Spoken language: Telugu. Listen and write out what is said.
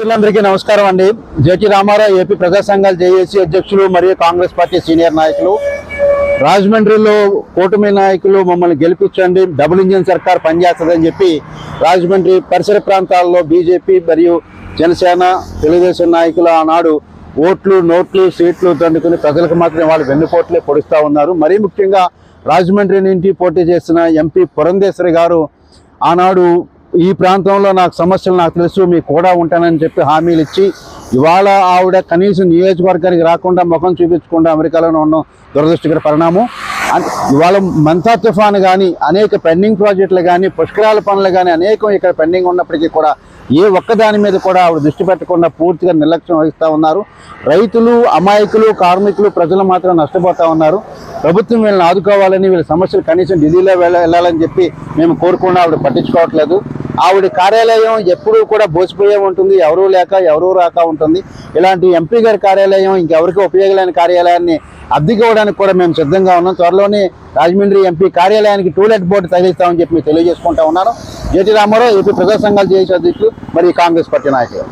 మిత్రులందరికీ నమస్కారం అండి. జేటి రామారావు ఏపీ ప్రజా సంఘాల జేఏసీ అధ్యక్షులు మరియు కాంగ్రెస్ పార్టీ సీనియర్ నాయకులు. రాజమండ్రిలో కూటమి నాయకులు మమ్మల్ని గెలిపించండి. డబుల్ ఇంజిన్ సర్కార్ పనిచేస్తుందని చెప్పి రాజమండ్రి పరిసర ప్రాంతాల్లో బీజేపీ మరియు జనసేన తెలుగుదేశం నాయకులు ఆనాడు ఓట్లు నోట్లు సీట్లు దండుకుని ప్రజలకు మాత్రం వాళ్ళు వెన్నుపోట్లే పొడుస్తూ ఉన్నారు. మరీ ముఖ్యంగా రాజమండ్రి నుంచి పోటీ చేసిన ఎంపీ పురంధేశ్వరి గారు ఆనాడు ఈ ప్రాంతంలో నాకు సమస్యలు నాకు తెలుసు మీకు కూడా ఉంటానని చెప్పి హామీలు ఇచ్చి ఇవాళ ఆవిడ కనీసం నియోజకవర్గానికి రాకుండా ముఖం చూపించకుండా అమెరికాలోనే ఉండడం దురదృష్టకర పరిణామం. ఇవాళ మంతా తుఫాన్ కానీ అనేక పెండింగ్ ప్రాజెక్టులు కానీ పుష్కరాల పనులు కానీ అనేకం ఇక్కడ పెండింగ్ ఉన్నప్పటికీ కూడా ఏ ఒక్కదాని మీద కూడా ఆవిడ దృష్టి పెట్టకుండా పూర్తిగా నిర్లక్ష్యం వహిస్తూ ఉన్నారు. రైతులు అమాయకులు కార్మికులు ప్రజలు మాత్రం నష్టపోతూ ఉన్నారు. ప్రభుత్వం వీళ్ళని ఆదుకోవాలని వీళ్ళ సమస్యలు కనీసం ఢిల్లీలో వెళ్ళాలని చెప్పి మేము కోరుకున్నా ఆవిడ పట్టించుకోవట్లేదు. ఆవిడ కార్యాలయం ఎప్పుడూ కూడా బోసిపోయే ఉంటుంది. ఎవరూ లేక ఎవరూ రాక ఉంటుంది. ఇలాంటి ఎంపీ గారి కార్యాలయం ఇంకెవరికి ఉపయోగలేని కార్యాలయాన్ని అద్దెకోవడానికి కూడా మేము సిద్ధంగా ఉన్నాం. త్వరలోనే రాజమండ్రి ఎంపీ కార్యాలయానికి టూలెట్ బోర్డు తగిలిస్తామని చెప్పి మేము తెలియజేసుకుంటా ఉన్నాను. జేటీ రామారావు ఏపీ ప్రజా సంఘాలు చేసే అధ్యక్షులు మరియు కాంగ్రెస్ పార్టీ నాయకులు.